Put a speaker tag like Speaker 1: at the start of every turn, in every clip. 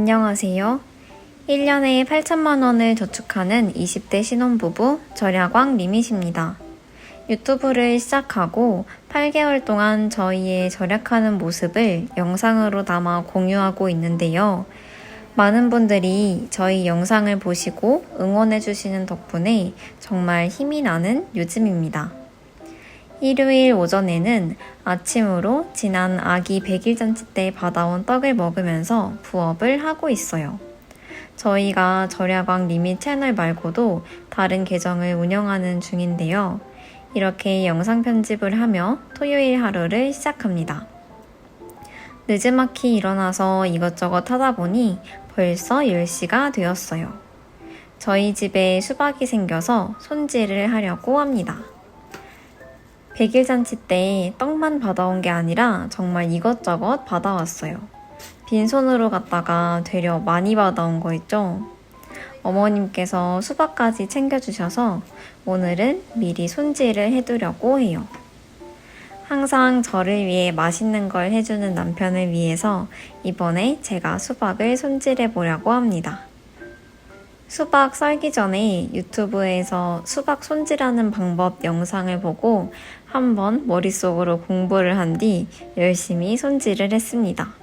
Speaker 1: 안녕하세요. 1년에 8천만 원을 저축하는 20대 신혼부부 절야광 리밋입니다. 유튜브를 시작하고 8개월 동안 저희의 절약하는 모습을 영상으로 담아 공유하고 있는데요. 많은 분들이 저희 영상을 보시고 응원해주시는 덕분에 정말 힘이 나는 요즘입니다. 일요일 오전에는 아침으로 지난 아기 100일 잔치 때 받아온 떡을 먹으면서 부업을 하고 있어요. 저희가 절야광 리밋 채널 말고도 다른 계정을 운영하는 중인데요. 이렇게 영상 편집을 하며 토요일 하루를 시작합니다. 늦지막히 일어나서 이것저것 하다 보니 벌써 10시가 되었어요. 저희 집에 수박이 생겨서 손질을 하려고 합니다. 100일 잔치 때 떡만 받아온 게 아니라 정말 이것저것 받아왔어요. 빈손으로 갔다가 되려 많이 받아온 거 있죠? 어머님께서 수박까지 챙겨주셔서 오늘은 미리 손질을 해두려고 해요. 항상 저를 위해 맛있는 걸 해주는 남편을 위해서 이번에 제가 수박을 손질해 보려고 합니다. 수박 썰기 전에 유튜브에서 수박 손질하는 방법 영상을 보고 한번 머릿속으로 공부를 한 뒤 열심히 손질을 했습니다.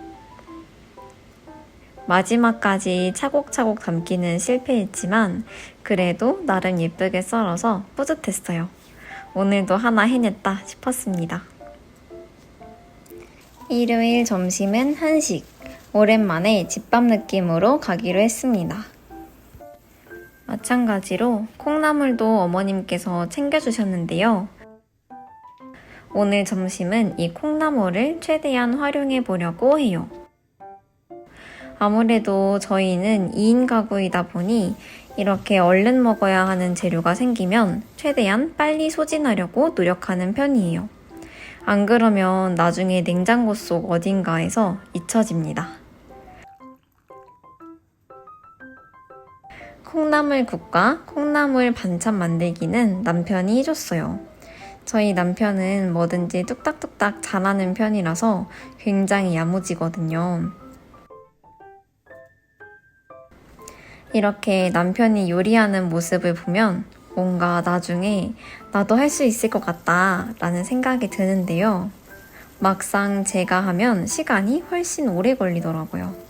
Speaker 1: 마지막까지 차곡차곡 담기는 실패했지만 그래도 나름 예쁘게 썰어서 뿌듯했어요. 오늘도 하나 해냈다 싶었습니다. 일요일 점심은 한식. 오랜만에 집밥 느낌으로 가기로 했습니다. 마찬가지로 콩나물도 어머님께서 챙겨주셨는데요. 오늘 점심은 이 콩나물을 최대한 활용해 보려고 해요. 아무래도 저희는 2인 가구이다 보니 이렇게 얼른 먹어야 하는 재료가 생기면 최대한 빨리 소진하려고 노력하는 편이에요. 안 그러면 나중에 냉장고 속 어딘가에서 잊혀집니다. 콩나물 국과 콩나물 반찬 만들기는 남편이 해줬어요. 저희 남편은 뭐든지 뚝딱뚝딱 잘하는 편이라서 굉장히 야무지거든요. 이렇게 남편이 요리하는 모습을 보면 뭔가 나중에 나도 할 수 있을 것 같다 라는 생각이 드는데요. 막상 제가 하면 시간이 훨씬 오래 걸리더라고요.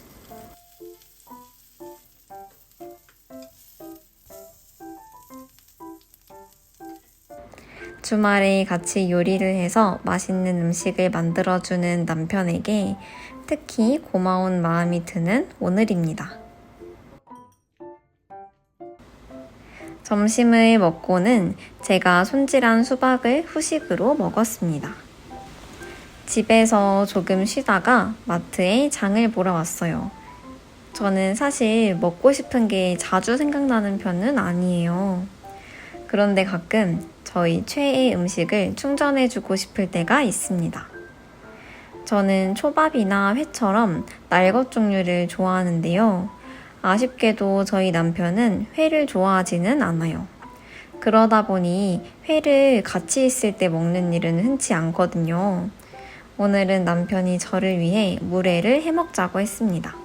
Speaker 1: 주말에 같이 요리를 해서 맛있는 음식을 만들어주는 남편에게 특히 고마운 마음이 드는 오늘입니다. 점심을 먹고는 제가 손질한 수박을 후식으로 먹었습니다. 집에서 조금 쉬다가 마트에 장을 보러 왔어요. 저는 사실 먹고 싶은 게 자주 생각나는 편은 아니에요. 그런데 가끔 저희 최애 음식을 충전해주고 싶을 때가 있습니다. 저는 초밥이나 회처럼 날것 종류를 좋아하는데요. 아쉽게도 저희 남편은 회를 좋아하지는 않아요. 그러다 보니 회를 같이 있을 때 먹는 일은 흔치 않거든요. 오늘은 남편이 저를 위해 물회를 해 먹자고 했습니다.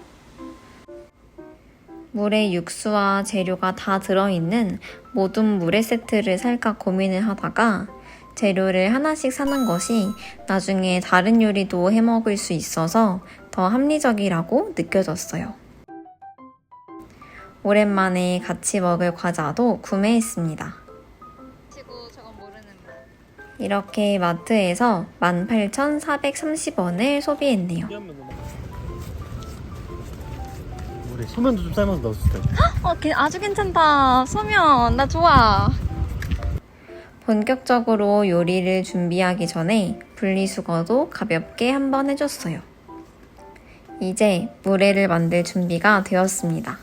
Speaker 1: 물에 육수와 재료가 다 들어있는 모든 물회 세트를 살까 고민을 하다가 재료를 하나씩 사는 것이 나중에 다른 요리도 해 먹을 수 있어서 더 합리적이라고 느껴졌어요. 오랜만에 같이 먹을 과자도 구매했습니다. 이렇게 마트에서 18,430원을 소비했네요.
Speaker 2: 물에 소면도 좀 삶아서 넣었을 때.
Speaker 1: 어, 걔 아주 괜찮다. 소면, 나 좋아. 본격적으로 요리를 준비하기 전에 분리수거도 가볍게 한번 해줬어요. 이제 물회를 만들 준비가 되었습니다.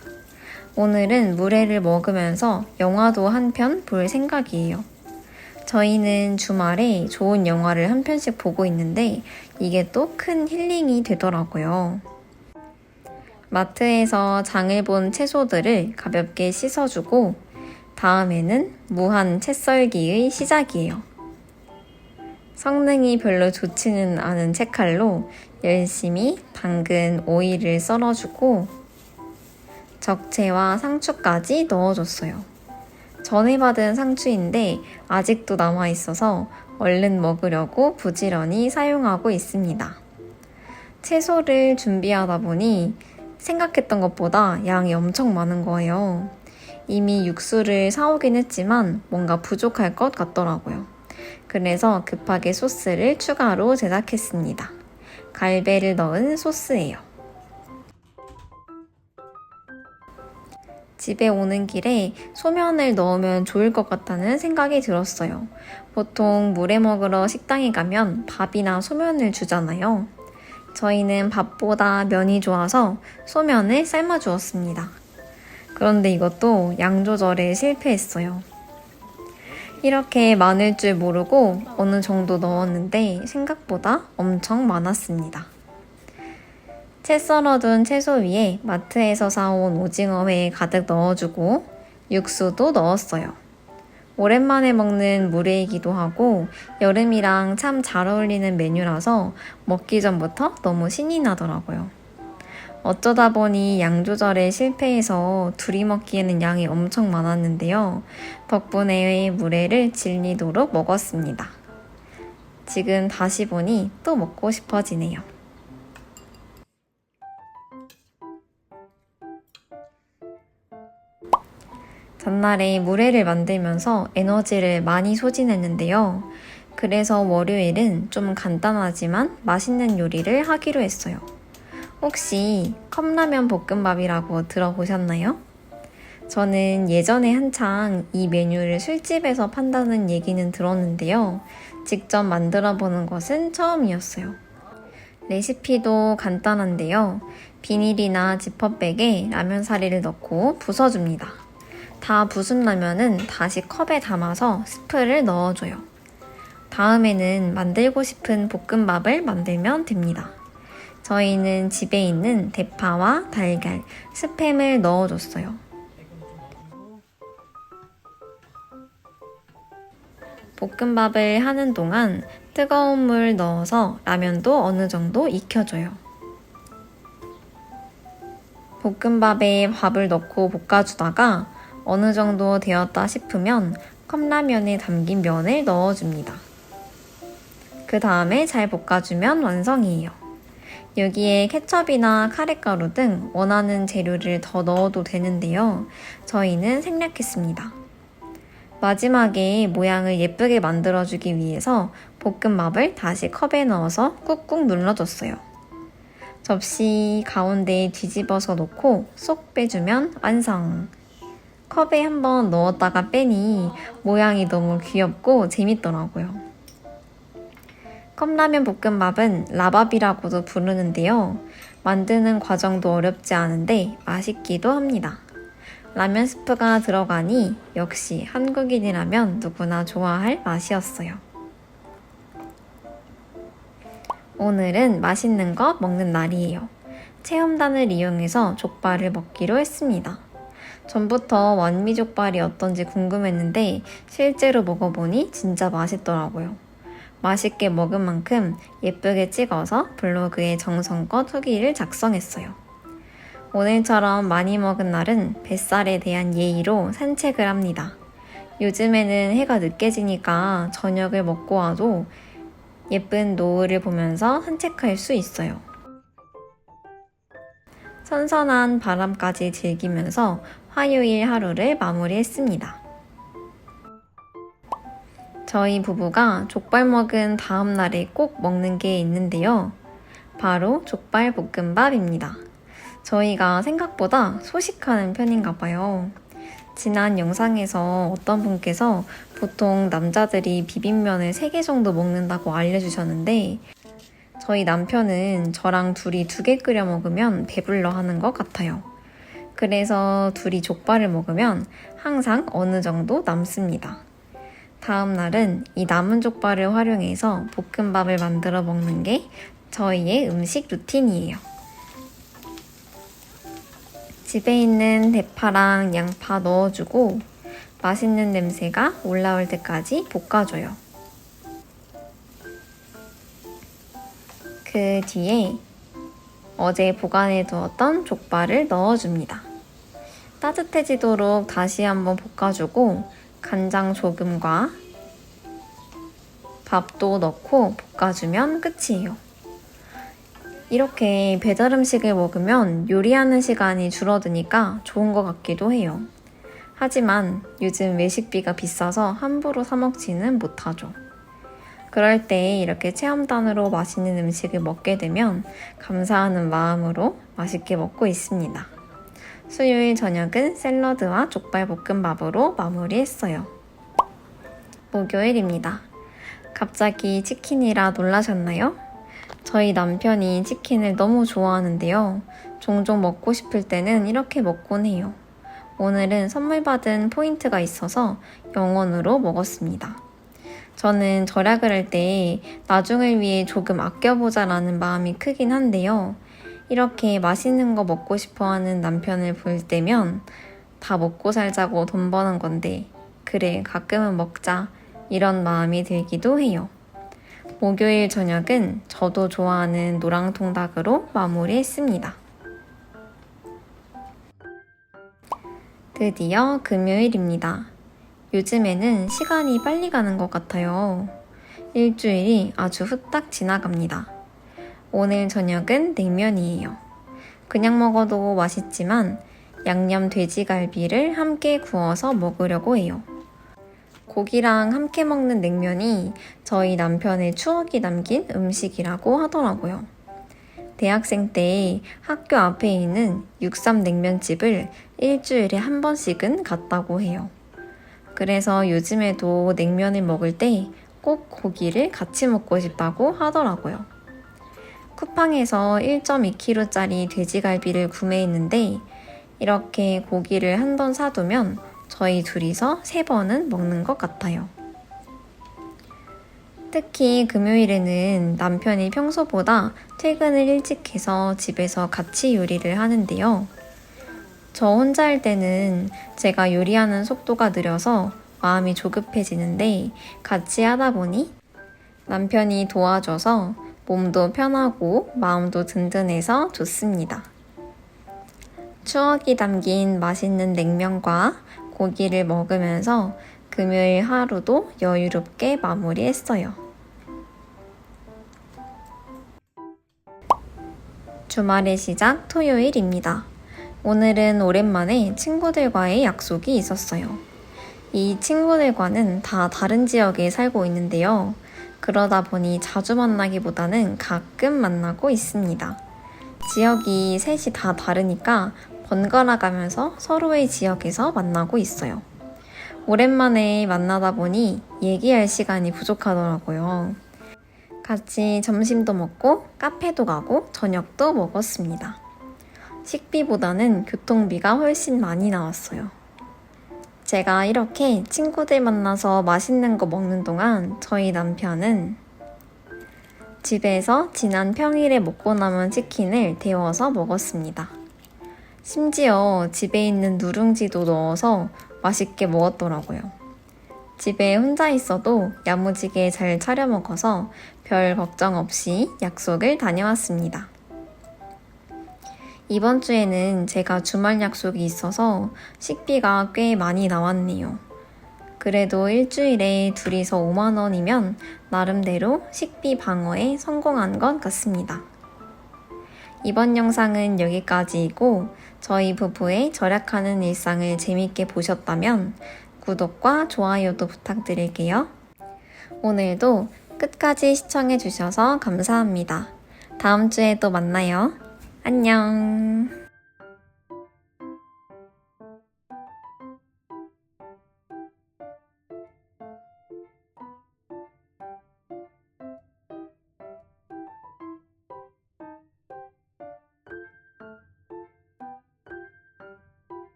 Speaker 1: 오늘은 물회를 먹으면서 영화도 한 편 볼 생각이에요. 저희는 주말에 좋은 영화를 한 편씩 보고 있는데 이게 또 큰 힐링이 되더라고요. 마트에서 장을 본 채소들을 가볍게 씻어주고 다음에는 무한 채 썰기의 시작이에요. 성능이 별로 좋지는 않은 채칼로 열심히 당근 오이를 썰어주고 적채와 상추까지 넣어줬어요. 전에 받은 상추인데 아직도 남아있어서 얼른 먹으려고 부지런히 사용하고 있습니다. 채소를 준비하다 보니 생각했던 것보다 양이 엄청 많은 거예요. 이미 육수를 사오긴 했지만 뭔가 부족할 것 같더라고요. 그래서 급하게 소스를 추가로 제작했습니다. 갈배를 넣은 소스예요. 집에 오는 길에 소면을 넣으면 좋을 것 같다는 생각이 들었어요. 보통 물에 먹으러 식당에 가면 밥이나 소면을 주잖아요. 저희는 밥보다 면이 좋아서 소면을 삶아 주었습니다. 그런데 이것도 양 조절에 실패했어요. 이렇게 많을 줄 모르고 어느 정도 넣었는데 생각보다 엄청 많았습니다. 채 썰어둔 채소 위에 마트에서 사온 오징어회 가득 넣어주고 육수도 넣었어요. 오랜만에 먹는 물회이기도 하고 여름이랑 참 잘 어울리는 메뉴라서 먹기 전부터 너무 신이 나더라고요. 어쩌다 보니 양 조절에 실패해서 둘이 먹기에는 양이 엄청 많았는데요. 덕분에 물회를 질리도록 먹었습니다. 지금 다시 보니 또 먹고 싶어지네요. 전날에 물회를 만들면서 에너지를 많이 소진했는데요. 그래서 월요일은 좀 간단하지만 맛있는 요리를 하기로 했어요. 혹시 컵라면 볶음밥이라고 들어보셨나요? 저는 예전에 한창 이 메뉴를 술집에서 판다는 얘기는 들었는데요. 직접 만들어 보는 것은 처음이었어요. 레시피도 간단한데요. 비닐이나 지퍼백에 라면 사리를 넣고 부숴줍니다. 다 부순 라면은 다시 컵에 담아서 스프를 넣어줘요. 다음에는 만들고 싶은 볶음밥을 만들면 됩니다. 저희는 집에 있는 대파와 달걀, 스팸을 넣어줬어요. 볶음밥을 하는 동안 뜨거운 물 넣어서 라면도 어느 정도 익혀줘요. 볶음밥에 밥을 넣고 볶아주다가 어느 정도 되었다 싶으면 컵라면에 담긴 면을 넣어줍니다. 그 다음에 잘 볶아주면 완성이에요. 여기에 케첩이나 카레가루 등 원하는 재료를 더 넣어도 되는데요. 저희는 생략했습니다. 마지막에 모양을 예쁘게 만들어주기 위해서 볶음밥을 다시 컵에 넣어서 꾹꾹 눌러줬어요. 접시 가운데에 뒤집어서 놓고 쏙 빼주면 완성! 컵에 한번 넣었다가 빼니 모양이 너무 귀엽고 재밌더라고요. 컵라면 볶음밥은 라밥이라고도 부르는데요. 만드는 과정도 어렵지 않은데 맛있기도 합니다. 라면 스프가 들어가니 역시 한국인이라면 누구나 좋아할 맛이었어요. 오늘은 맛있는 거 먹는 날이에요. 체험단을 이용해서 족발을 먹기로 했습니다. 전부터 완미족발이 어떤지 궁금했는데 실제로 먹어보니 진짜 맛있더라고요. 맛있게 먹은 만큼 예쁘게 찍어서 블로그에 정성껏 후기를 작성했어요. 오늘처럼 많이 먹은 날은 뱃살에 대한 예의로 산책을 합니다. 요즘에는 해가 늦게 지니까 저녁을 먹고 와도 예쁜 노을을 보면서 산책할 수 있어요. 선선한 바람까지 즐기면서 화요일 하루를 마무리했습니다. 저희 부부가 족발 먹은 다음 날에 꼭 먹는 게 있는데요. 바로 족발 볶음밥입니다. 저희가 생각보다 소식하는 편인가 봐요. 지난 영상에서 어떤 분께서 보통 남자들이 비빔면을 3개 정도 먹는다고 알려주셨는데 저희 남편은 저랑 둘이 두 개 끓여 먹으면 배불러 하는 것 같아요. 그래서 둘이 족발을 먹으면 항상 어느 정도 남습니다. 다음 날은 이 남은 족발을 활용해서 볶음밥을 만들어 먹는 게 저희의 음식 루틴이에요. 집에 있는 대파랑 양파 넣어주고 맛있는 냄새가 올라올 때까지 볶아줘요. 그 뒤에 어제 보관해 두었던 족발을 넣어줍니다. 따뜻해지도록 다시 한번 볶아주고 간장 조금과 밥도 넣고 볶아주면 끝이에요. 이렇게 배달 음식을 먹으면 요리하는 시간이 줄어드니까 좋은 것 같기도 해요. 하지만 요즘 외식비가 비싸서 함부로 사먹지는 못하죠. 그럴 때 이렇게 체험단으로 맛있는 음식을 먹게 되면 감사하는 마음으로 맛있게 먹고 있습니다. 수요일 저녁은 샐러드와 족발 볶음밥으로 마무리했어요. 목요일입니다. 갑자기 치킨이라 놀라셨나요? 저희 남편이 치킨을 너무 좋아하는데요. 종종 먹고 싶을 때는 이렇게 먹곤 해요. 오늘은 선물 받은 포인트가 있어서 영원으로 먹었습니다. 저는 절약을 할 때 나중을 위해 조금 아껴보자라는 마음이 크긴 한데요. 이렇게 맛있는 거 먹고 싶어 하는 남편을 볼 때면 다 먹고 살자고 돈 버는 건데, 그래, 가끔은 먹자. 이런 마음이 들기도 해요. 목요일 저녁은 저도 좋아하는 노랑통닭으로 마무리했습니다. 드디어 금요일입니다. 요즘에는 시간이 빨리 가는 것 같아요. 일주일이 아주 후딱 지나갑니다. 오늘 저녁은 냉면이에요. 그냥 먹어도 맛있지만 양념 돼지갈비를 함께 구워서 먹으려고 해요. 고기랑 함께 먹는 냉면이 저희 남편의 추억이 담긴 음식이라고 하더라고요. 대학생 때 학교 앞에 있는 육삼 냉면집을 일주일에 한 번씩은 갔다고 해요. 그래서 요즘에도 냉면을 먹을 때 꼭 고기를 같이 먹고 싶다고 하더라고요. 쿠팡에서 1.2kg짜리 돼지갈비를 구매했는데 이렇게 고기를 한 번 사두면 저희 둘이서 세 번은 먹는 것 같아요. 특히 금요일에는 남편이 평소보다 퇴근을 일찍 해서 집에서 같이 요리를 하는데요. 저 혼자일 때는 제가 요리하는 속도가 느려서 마음이 조급해지는데 같이 하다 보니 남편이 도와줘서 몸도 편하고 마음도 든든해서 좋습니다. 추억이 담긴 맛있는 냉면과 고기를 먹으면서 금요일 하루도 여유롭게 마무리했어요. 주말의 시작 토요일입니다. 오늘은 오랜만에 친구들과의 약속이 있었어요. 이 친구들과는 다 다른 지역에 살고 있는데요. 그러다 보니 자주 만나기보다는 가끔 만나고 있습니다. 지역이 셋이 다 다르니까 번갈아 가면서 서로의 지역에서 만나고 있어요. 오랜만에 만나다 보니 얘기할 시간이 부족하더라고요. 같이 점심도 먹고 카페도 가고 저녁도 먹었습니다. 식비보다는 교통비가 훨씬 많이 나왔어요. 제가 이렇게 친구들 만나서 맛있는 거 먹는 동안 저희 남편은 집에서 지난 평일에 먹고 남은 치킨을 데워서 먹었습니다. 심지어 집에 있는 누룽지도 넣어서 맛있게 먹었더라고요. 집에 혼자 있어도 야무지게 잘 차려 먹어서 별 걱정 없이 약속을 다녀왔습니다. 이번 주에는 제가 주말 약속이 있어서 식비가 꽤 많이 나왔네요. 그래도 일주일에 둘이서 5만원이면 나름대로 식비 방어에 성공한 것 같습니다. 이번 영상은 여기까지이고 저희 부부의 절약하는 일상을 재밌게 보셨다면 구독과 좋아요도 부탁드릴게요. 오늘도 끝까지 시청해주셔서 감사합니다. 다음 주에 또 만나요. 안녕.